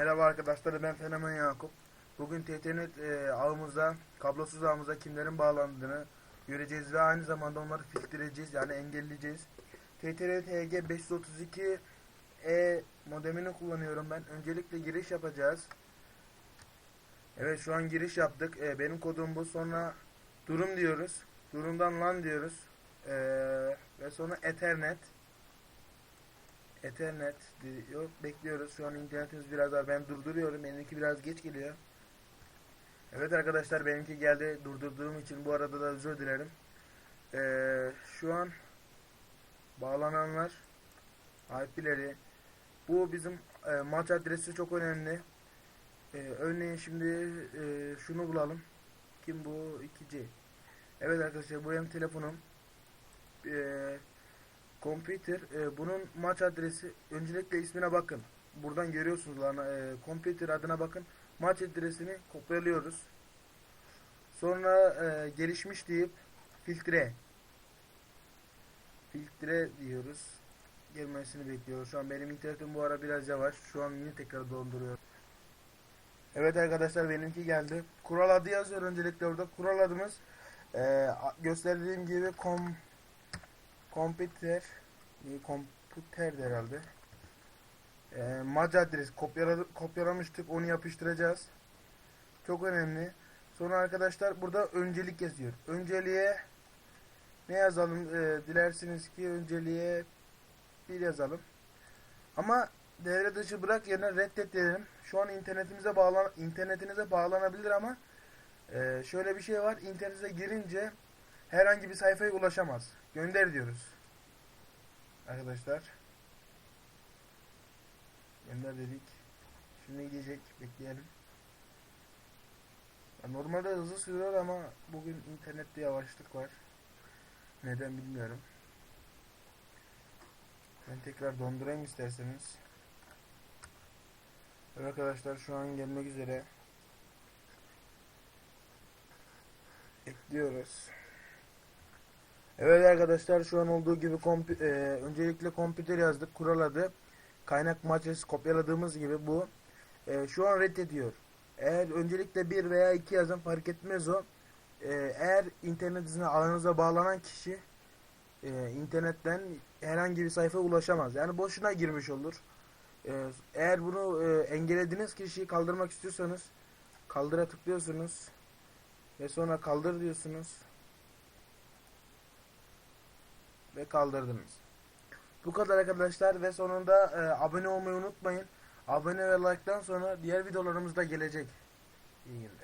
Merhaba arkadaşlar ben Fenomen Yakup. Bugün TTNet e, ağımıza, kablosuz ağımıza kimlerin bağlandığını göreceğiz ve aynı zamanda onları filtreleyeceğiz yani engelleyeceğiz. TTNet HG 532 E modemini kullanıyorum ben. Öncelikle giriş yapacağız. Evet şu an giriş yaptık. E, benim kodum bu. Sonra durum diyoruz. Durumdan LAN diyoruz. E, ve sonra Ethernet. Ethernet diyor. Bekliyoruz. Şu an internetimiz biraz daha ben durduruyorum. Benimki biraz geç geliyor. Evet arkadaşlar benimki geldi. Durdurduğum için bu arada da özür dilerim. Ee, şu an bağlananlar IP'leri bu bizim e, maç adresi çok önemli. Ee, örneğin şimdi e, şunu bulalım. Kim bu? 2C. Evet arkadaşlar bu benim telefonum. Eee Computer e, bunun maç adresi öncelikle ismine bakın. Buradan görüyorsunuz lan e, computer adına bakın. Maç adresini kopyalıyoruz. Sonra e, gelişmiş deyip filtre filtre diyoruz. Gelmesini bekliyoruz. Şu an benim internetim bu ara biraz yavaş. Şu an yine tekrar donduruyor. Evet arkadaşlar benimki geldi. Kural adı yazıyor öncelikle orada. Kural adımız e, gösterdiğim gibi kom Computer e, Computer herhalde. E, mac adres kopyala, kopyalamıştık onu yapıştıracağız. Çok önemli. Sonra arkadaşlar burada öncelik yazıyor. Önceliğe ne yazalım? E, dilersiniz ki önceliğe bir yazalım. Ama devre dışı bırak yerine reddet diyelim. Şu an internetimize bağlan internetinize bağlanabilir ama e, şöyle bir şey var. İnternete girince herhangi bir sayfaya ulaşamaz. Gönder diyoruz. Arkadaşlar. Gönder dedik. Şimdi gidecek. Bekleyelim. Normalde hızlı sürüyor ama bugün internette yavaşlık var. Neden bilmiyorum. Ben tekrar dondurayım isterseniz. Evet arkadaşlar şu an gelmek üzere. Ekliyoruz. Evet arkadaşlar şu an olduğu gibi kompi- e, öncelikle kompüter yazdık kural adı kaynak matrisi kopyaladığımız gibi bu E, şu an reddediyor. Eğer öncelikle bir veya iki yazın fark etmez o. E, eğer internet hızına alanınıza bağlanan kişi e, internetten herhangi bir sayfaya ulaşamaz. Yani boşuna girmiş olur. E, eğer bunu e, engellediğiniz kişiyi kaldırmak istiyorsanız kaldıra tıklıyorsunuz ve sonra kaldır diyorsunuz. Ve kaldırdınız. Bu kadar arkadaşlar ve sonunda e, abone olmayı unutmayın. Abone ve like'tan sonra diğer videolarımız da gelecek. İyi günler.